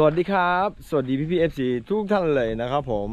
สวัสดีครับ สวัสดีพี่พีเอฟซีทุกท่านเลยนะครับผม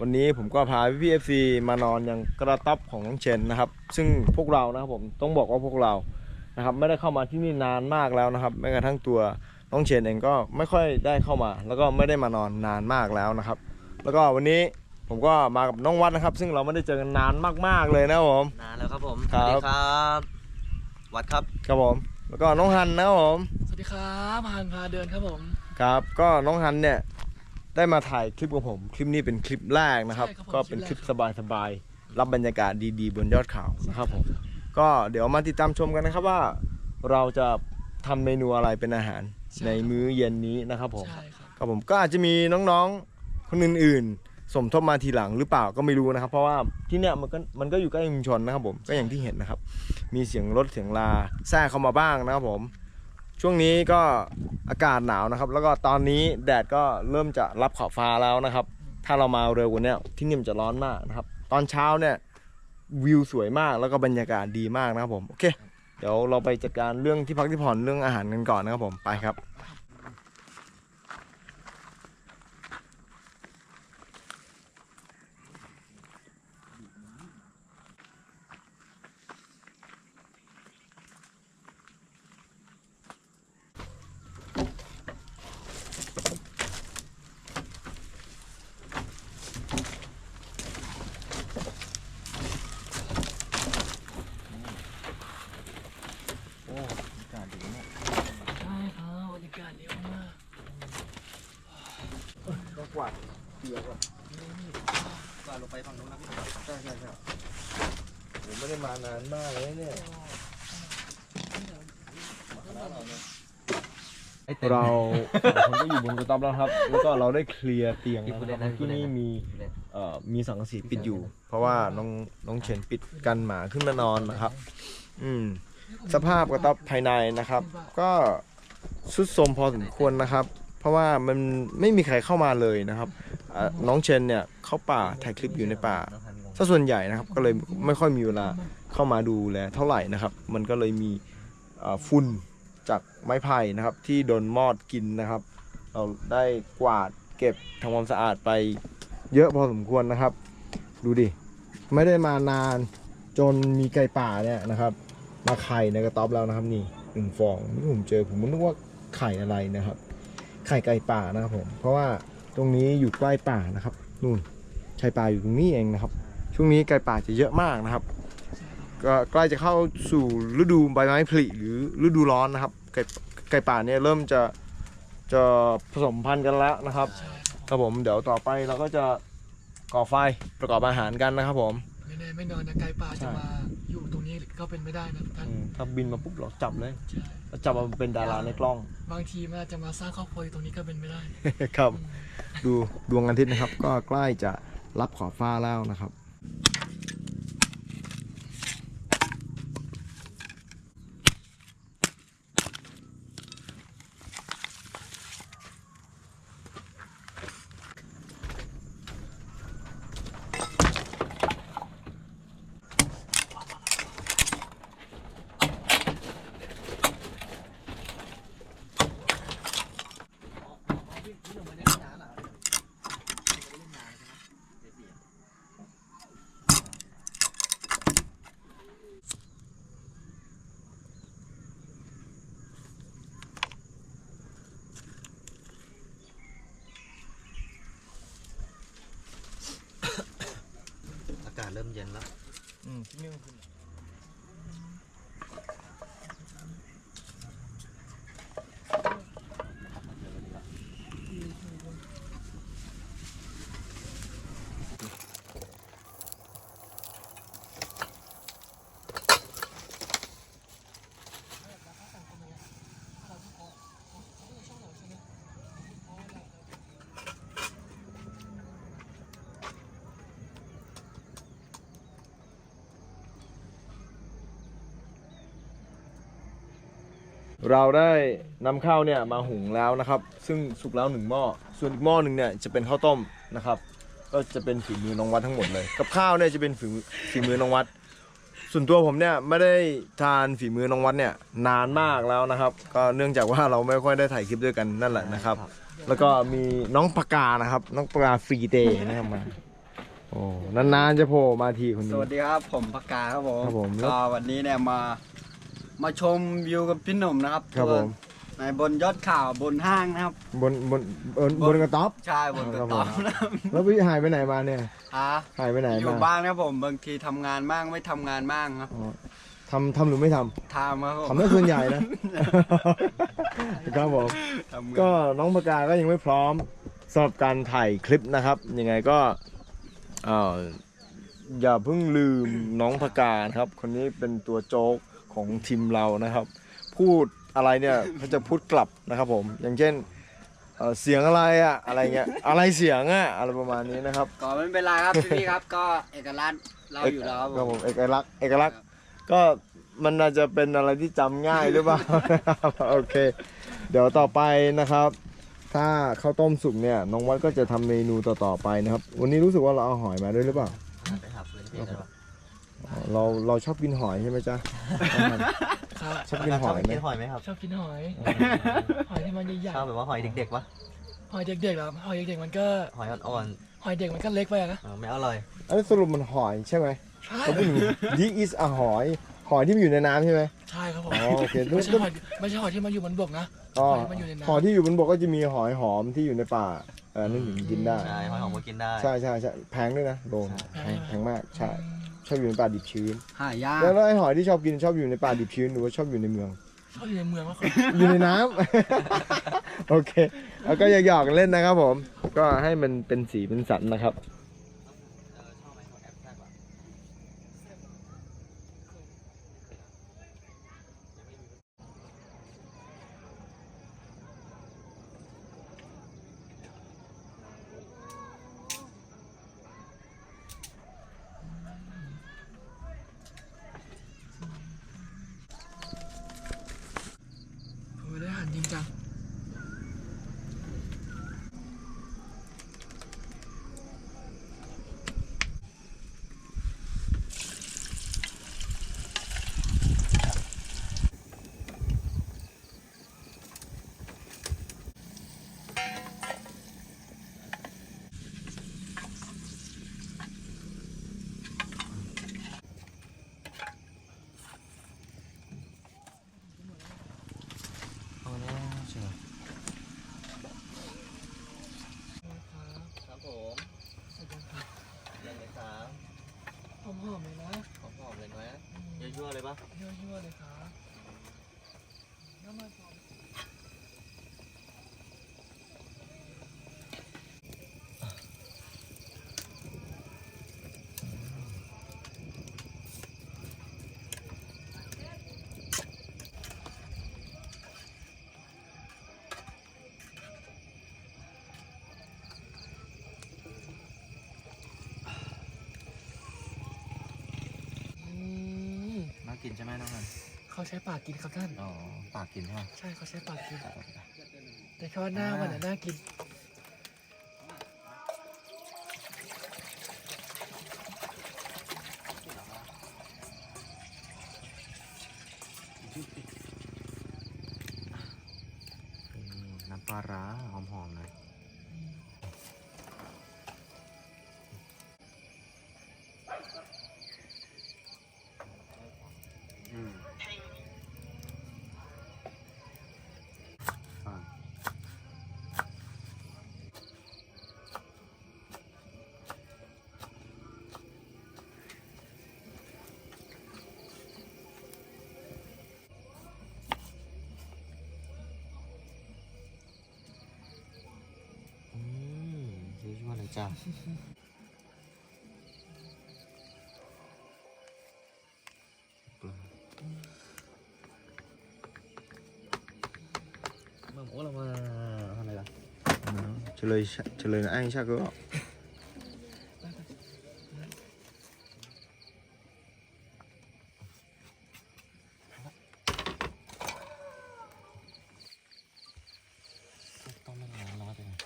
วันนี้ผมก็พาพี่พีเอฟซีมานอนยังกระต๊อบของน้องเชนนะครับ ซึ่งพวกเรานะครับผมต้องบอกว่าพวกเรานะครับไม่ได้เข้ามาที่นี่นานมากแล้วนะครับแม้กระทั่งตัวน้องเชนเองก็ไม่ค่อยได้เข้ามา แล้วก็ไม่ได้มานอนนานมากแล้วนะครับ แล้วก็วันนี้ผมก็มากับน้องวัดนะครับ ซึ่งเราไม่ได้เจอกันนานมากๆเลยนะครับผมนานแล้วครับผมครับสวัสดีครับ วัดครับครับผม แล้วก็น้องฮันนะครับผมสวัสดีครับพานพาเดินครับผม ครับก็น้องฮันเนี่ยได้มาถ่ายคลิปกับผม คลิปนี้เป็นคลิปแรกนะครับ ใช่ครับผมก็เป็นคลิปคลิปแรกสบายๆรับบรรยากาศดีๆ บนยอดเขานะครับผมก็เดี๋ยวมาติดตามชมกันนะครับว่า เราจะทำเมนูอะไรเป็นอาหารในมื้อเย็นนี้นะครับผม ใช่ครับ ครับผมก็อาจจะมีน้องๆ คนอื่นๆ สมทบมาทีหลังหรือเปล่าก็ไม่รู้นะครับ เพราะว่าที่เนี่ยมันก็มันก็อยู่ใกล้ชุมชนนะครับผมก็อย่างที่เห็นนะครับ มีเสียงรถเสียงลาแทรกเข้ามาบ้างนะครับผม ช่วงนี้ก็อากาศหนาวนะครับ แล้วก็ตอนนี้แดดก็เริ่มจะรับขอบฟ้าแล้วนะครับ ถ้าเรามาเร็วกว่านี้ที่นี่มันจะร้อนมากนะครับ ตอนเช้าเนี่ยวิวสวยมากแล้วก็บรรยากาศดีมากนะครับผม โอเค เดี๋ยวเราไปจัดการเรื่องที่พักที่ผ่อนเรื่องอาหารกันก่อนนะครับผมไปครับ โอ้อากาศดีมาก ใช่ครับบรรยากาศดีมาก ก็ก วาดเปียกก่อนก่อนลงไปฝั่งนู้นนะพี่ใช่ใช่ใช่ผมไม่ได้มานานมากเลยเนี่ยเราสองคนก็อยู่บนกระต๊อบแล้วครับ แล้วก็เราได้เคลียร์เตียงแล้วนะครับที่นี่มีเอ่อมีสังกะสีปิดอยู่ เพราะว่าน้องน้องเชนปิดกันหมาขึ้นมานอนนะครับ อืม สภาพกระต๊อบภายในนะครับ ก็สุดโทรมพอสมควรนะครับ เพราะว่ามันไม่มีใครเข้ามาเลยนะครับน้องเชนเนี่ยเข้าป่าถ่ายคลิปอยู่ในป่าถ้าส่วนใหญ่นะครับก็เลยไม่ค่อยมีเวลาเข้ามาดูแลเท่าไหร่นะครับ มันก็เลยมีฝุ่นจากไม้ไผ่นะครับ ที่โดนมอดกินนะครับ เราได้กวาดเก็บทำความสะอาดไปเยอะพอสมควรนะครับ ดูดิ ไม่ได้มานานจนมีไก่ป่าเนี่ยนะครับ มาไข่ในกระต๊อบแล้วนะครับนี่หนึ่งฟองนี่ผมเจอผมนึกว่าไข่อะไรนะครับ ไข่ไก่ป่านะครับผม เพราะว่าตรงนี้อยู่ใกล้ป่านะครับนู่นไข่ป่าอยู่ตรงนี้เองนะครับ ช่วงนี้ไก่ป่าจะเยอะมากนะครับ ก็ใกล้จะเข้าสู่ฤดูใบไม้ผลิหรือฤดูร้อนนะครับไก่ไก่ป่าเนี่ยเริ่มจะจะผสมพันธุ์กันแล้วนะครับครับผมเดี๋ยวต่อไปเราก็จะก่อไฟประกอบอาหารกันนะครับผม แน่ไม่นอนนะไกลป่าใช่จะมาอยู่ตรงนี้ก็เป็นไม่ได้นะท่านอืมถ้าบินมาปุ๊บเราจับเลยใช่เราจับมาเป็นดาราในกล้อง บางทีมันอาจจะมาสร้างครอบครัวอยู่ตรงนี้ก็เป็นไม่ได้ ครับอืมดูดวงอาทิตย์นะครับ ก็ใกล้จะรับขอบฟ้าแล้วนะครับากาศเริ่ม เย็นแล้วอืมที่นี่คือเราได้นำข้าวเนี่ยมาหุงแล้วนะครับ ซึ่งสุกแล้วหนึ่งหม้อส่วนอีกหม้อหนึ่งเนี่ยจะเป็นข้าวต้มนะครับ ก็จะเป็นฝีมือน้องวัดทั้งหมดเลย กับข้าวเนี่ยจะเป็นฝีมือฝีมือน้องวัด ส่วนตัวผมเนี่ยไม่ได้ทานฝีมือน้องวัดเนี่ยนานมากแล้วนะครับ ก็เนื่องจากว่าเราไม่ค่อยได้ถ่ายคลิปด้วยกันนั่นแหละนะครับเดี๋แล้วก็มีน้องปากกานะครับ น้องปากกาฟรีเดย์นะครับมาโอ้นานๆจะโผล่มาทีคนสนี้วัสดีครับผมปากกาครับผมครับผม ก็วันนี้เนี่ยมา มาชมวิวกับพี่หนุ่มนะครับครับผมในบนยอดข่าวบนห้างนะครับ บนบนบนบนกระต๊อบ ใช่บนกระครับผม ต๊อบนะครับแล้วพี่หายไปไหนมาเนี่ย ฮะหายไปไหนอยู่มาบ้านครับผมบางทีทำงานบ้างไม่ทำงานบ้างครับอ๋อทำทำหรือไม่ทำทำครับผมทำได้ส่วนใหญ่นะ ครับผม ทำงานก็น้องปากกาก็ยังไม่พร้อมสำหรับการถ่ายคลิปนะครับ ยังไงก็เอ่ออย่าเพิ่งลืมน้องปากกานะครับ คนนี้เป็นตัวโจ๊ก ของทีมเรานะครับ พูดอะไรเนี่ยเขาจะพูดกลับนะครับผม อย่างเช่นเอ่อเสียงอะไรอะอะไรเงี้ยอะไรเสียงอะอะไรประมาณนี้นะครับ ก็ไม่เป็นไรครับ พี่ๆครับก็เอกลักษณ์เราอยู่แล้วคครัรับบผผมมเอกลักษณ์เอกลักษณ์ก็มันน่าจะเป็นอะไรที่จำง่ายหรือเปล่า โอเค เดี๋ยวต่อไปนะครับ ถ้าข้าวต้มสุกเนี่ยน้องวัดก็จะทำเมนูต่อๆไปนะครับ วันนี้รู้สึกว่าเราเอาหอยมาด้วยหรือเปล่าไปหาพื้นที่ เลยวะอ๋อเราเราชอบกินหอยใช่ไหมจ๊ะ ครับชอบกินหอยไหม กินหอยไหมครับชอบกินหอย หอยที่มันใหญ่ชอบแบบว่าหอยเด็กๆวะๆหอยเด็กๆเหรอหอยเด็กๆมันก็หอยอ่อนหอยเด็กมันก็เล็กไปอะนะๆเออไม่อร่อย อันนี้สรุปมันหอยใช่ไหมใช่เขาพูดถึง this is a หอย หอยที่มันอยู่ในน้ำใช่ไหม ใช่ครับผมอ๋อโอเค ไม่ใช่หอยไม่ใช่หอยที่มันอยู่บนบกนะ อ๋อหอยที่มันอยู่ในน้ำ หอยที่อยู่บนบกก็จะมีหอยหอมที่อยู่ในป่าเออนั่นถึงกินได้ ใช่หอยหอมก็กินได้ ใช่ใช่ใช่แพงด้วยนะโดนแพงแพงมากใช่ ชอบอยู่ในป่าดิบชื้น หายากแล้วแล้วไอ้หอยที่ชอบกินชอบอยู่ในป่าดิบชื้นหรือว่าชอบอยู่ในเมือง ชอบอยู่ในเมืองมากกว่าอยู่ในน้ำ โอเค แล้วก็หยอกๆกันเล่นนะครับผม ก็ให้มันเป็นสีเป็นสันนะครับ โอ้ยได้อาหารจริงจัง เอาแล้วเชียวครับผมเรื่องเลยครับ หอมๆเลยนะ หอมๆเลยไหมยั่วๆเลยปะ ยั่วๆเลยครับน้ำมันหอม อืม น่ากิน ใช่ไหมน้องนันเขาใช้ปากกินครับท่าน อ๋อ ปากกินใช่ไหมใช่เขาใช้ปากกิน แต่แค่ว่าหน้ามันน่ะน่ากิน น้ำปลาร้าหอมๆเลย ยั่วๆเลยจ้าเมื่อโอ้เรามาทำอะไรล่ะ เฉลยเฉลยนะไอ้ชาก็ ต้องไม่ร้อนร้อนไปหน่อย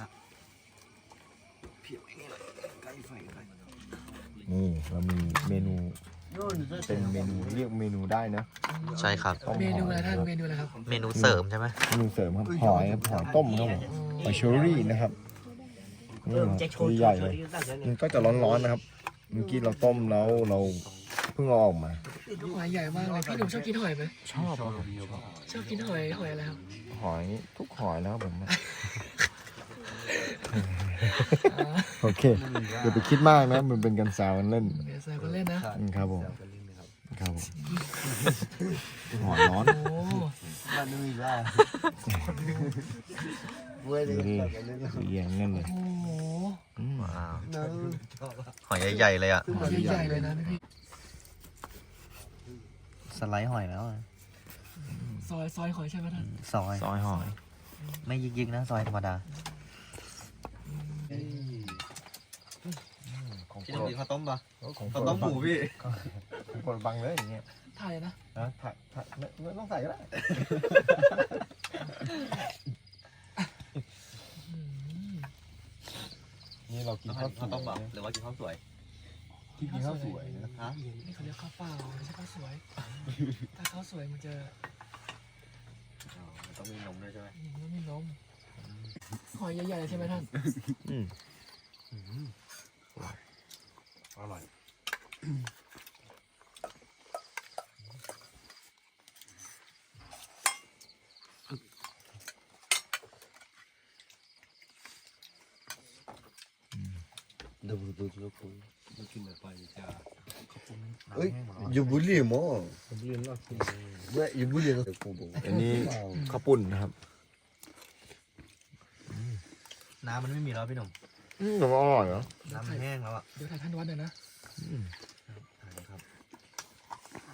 นะ เพียวอย่างนี้เลยใกล้ไฟเลยนี่เรามีเมนูเป็นเมนูเรียกเมนูได้นะใช่ครับ ต้มเมนูหอะไรอยท่านเมนูอะไรครับเมนูเสริมใช่ไหมเมนูเสริมครับหอยครับหอยต้มครับผมหอยเชอรี่นะครับอืมตัวใหญ่เลยมันก็จะร้อนๆนะครับเมื่อกี้เราต้มแล้วเราเพิ่งเอาออกมา หอยใหญ่มากเลยพี่หนุ่มชอบกินหอยไหมชอบครับผมชอบชอบกินหอยหอยอะไรครับหอยทุกหอยแล้วครับผมโอเคอย่าไปคิดมากนะมันเป็นการแซวกันเล่นเดี๋ยวใส่คนเล่นนะอืม ครับผมครับผมหอยร้อนโอ้ดูดิเอียงนั่นเลยโหอืมว้าวหอยใหญ่ๆเลยอะหอยใหญ่ๆเลยนะพี่สไลด์หอยแล้วอะซอยซอยหอยใช่ไหมท่านซอยซอยหอย ไม่ยิกๆนะซอยธรรมดา ของพี่ต้องกินข้าวต้มปะของข้าวต้มหมูพี่ของโปรดบังเลยอย่างเงี้ยถ่ายนะนะถักถักไม่ไม่ต้องใส่ก็ได้อืมนี่เรากินข้าวสวยต้มปะหรือว่ากินข้าวสวยที่กินข้าวสวยนะฮะนี่เขาเรียกข้าวเปล่าไม่ใช่ข้าวสวย ถ้าข้าวสวยมันจะต้องมีนมด้วยใช่ไหมมันไม่มีนมหอยใหญ่ๆเลยใช่ไหมท่าน อืม อร่อย เอ้ยอยู่บุรีมั้งเรียนรอดเว้ยอยู่บุรีก็คงบอกอันนี้ข้าวปุ้นนะครับ น้ำมันไม่มีแล้วพี่หนุ่มอืมแต่ว่าอร่อยเหรอน้ำมันแห้งแล้วอะเดี๋ยวถ่ายท่านวัดหน่อยนะอืมครับ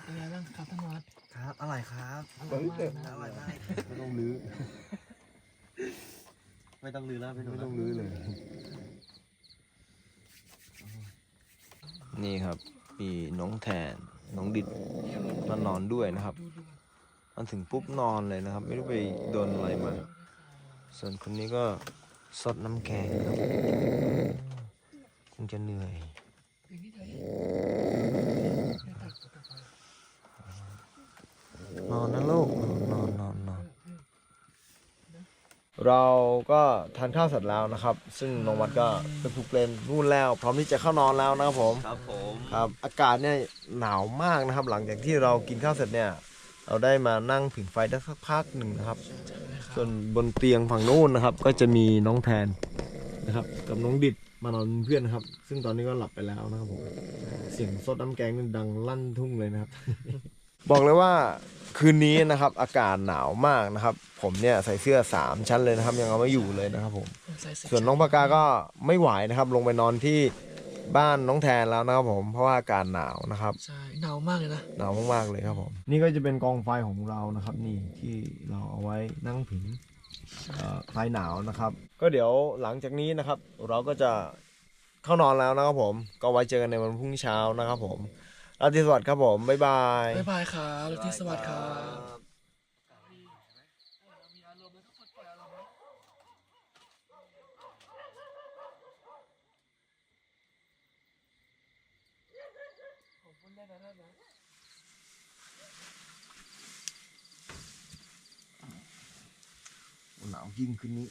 เป็นไงบ้างครับท่านวัดครับอร่อยครับอร่อยมากนะอร่อยมากไม่ต้องลื้อไม่ต้องลือแล้วพี่หนุ่มไม่ต้องลื้อเลย นี่ครับมีน้องแทนน้องดิดมานอนด้วยนะครับ มันถึงปุ๊บนอนเลยนะครับ ไม่รู้ไปโดนอะไรมา ส่วนคนนี้ก็สดน้ำแกงครับคงจะเหนื่อย อย่างนี้เลยเดี๋ยวตักตักตักไป นอนนะลูกนอนนอนนอน เราก็ทานข้าวเสร็จแล้วนะครับ ซึ่งน้องวัดก็ไปผูกเปลนนู่นแล้ว พร้อมที่จะเข้านอนแล้วนะครับผมครับผมครับอากาศเนี่ยหนาวมากนะครับ หลังจากที่เรากินข้าวเสร็จเนี่ยเราได้มานั่งผิงไฟได้สักพักหนึ่งนะครับ ส่วนบนเตียงฝั่งนู้นนะครับ ก็จะมีน้องแทนนะครับ กับน้องดิดมานอนเป็นเพื่อนนะครับ ซึ่งตอนนี้ก็หลับไปแล้วนะครับผมเสียงซดน้ำแกงนี่ดังลั่นทุ่งเลยนะครับ บอกเลยว่า คืนนี้นะครับ อากาศหนาวมากนะครับ ผมเนี่ยใส่เสื้อสามชั้นเลยนะครับ ยังเอาไม่อยู่เลยนะครับ ผมใส่เสร็จส่วนน้องปากกาก็ไม่ไหวนะครับ ลงไปนอนที่บ้านน้องแทนแล้วนะครับผมเพราะว่าอากาศหนาวนะครับใช่หนาวมากเลยนะหนาวมากๆเลยครับผมนี่ก็จะเป็นกองไฟของเรานะครับ นี่ที่เราเอาไว้นั่งผิงเอ่อคลายหนาวนะครับ ก็เดี๋ยวหลังจากนี้นะครับ เราก็จะเข้านอนแล้วนะครับผม ก็ไว้เจอกันในวันพรุ่งนี้เช้านะครับผม ราตรีสวัสดิ์ครับผม บ๊ายบาย บ๊ายบายครับที่สวัสดีครับหนาวยิ่งขึ้นนี้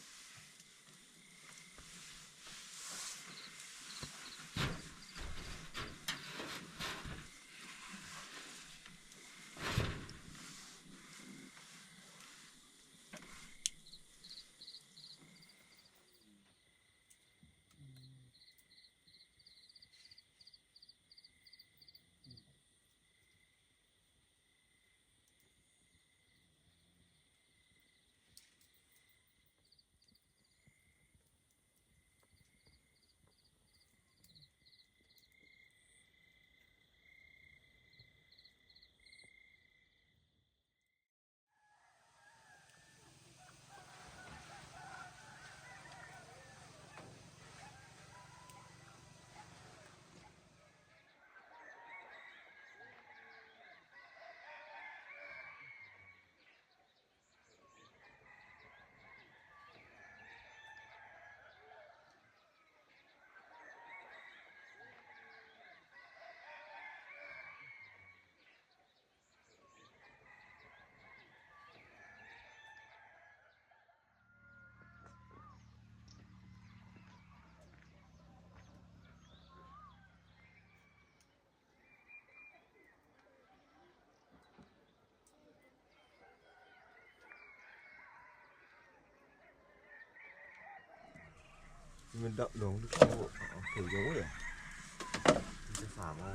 มันดหลงทุกคนถือโย้เลยจะฝากว่า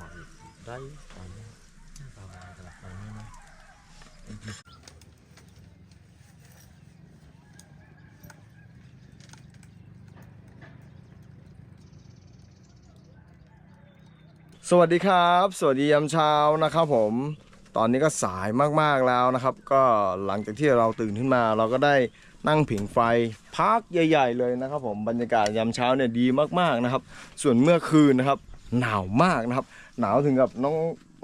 ได้ตอนนี้ฝากมาตลาดตอนนี้นะสวัสดีครับ สวัสดียามเช้านะครับผมตอนนี้ก็สายมากๆแล้วนะครับ ก็หลังจากที่เราตื่นขึ้นมาเราก็ได้ นั่งผิงไฟพักใหญ่ ๆ เลยนะครับผมบรรยากาศยามเช้าเนี่ยดีมากๆนะครับ ส่วนเมื่อคืนนะครับ หนาวมากนะครับ หนาวถึงกับน้อง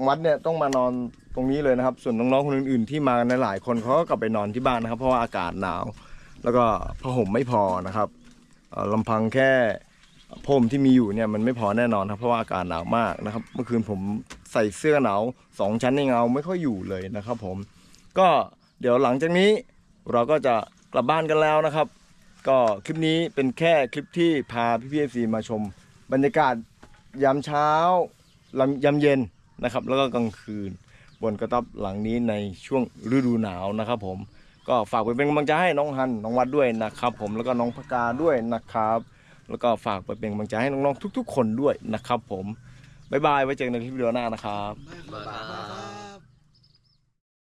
วัดเนี่ยต้องมานอนตรงนี้เลยนะครับ ส่วนน้องๆคนอื่นๆที่มาในหลายคนเขาก็กลับไปนอนที่บ้านนะครับ เพราะว่าอากาศหนาว แล้วก็ผ้าห่มไม่พอนะครับเอ่อลำพังแค่ผ้มที่มีอยู่เนี่ยมันไม่พอแน่นอนครับเพราะว่าอากาศหนาวมากนะครับ เมื่อคืนผมใส่เสื้อหนาวสองชั้นเองเอาไม่ค่อยอยู่เลยนะครับ ผม ก็เดี๋ยวหลังจากนี้เราก็จะ กลับบ้านกันแล้วนะครับ ก็คลิปนี้เป็นแค่คลิปที่พาพี่พีเอฟซีมาชม บรรยากาศยามเช้ายามเย็นนะครับ แล้วก็กลางคืน บนกระต๊อบหลังนี้ในช่วงฤดูหนาวนะครับ ผมก็ฝากไปเป็นกำลังใจให้น้องฮันน้องวัดด้วยนะครับ ผมแล้วก็น้องพกาด้วยนะครับ แล้วก็ฝากไปเป็นกำลังใจให้น้องๆทุก ๆ คนด้วยนะครับ ผมบ๊ายบายไว้เจอกันในคลิปวิดีโอหน้านะครับ บ๊ายบาย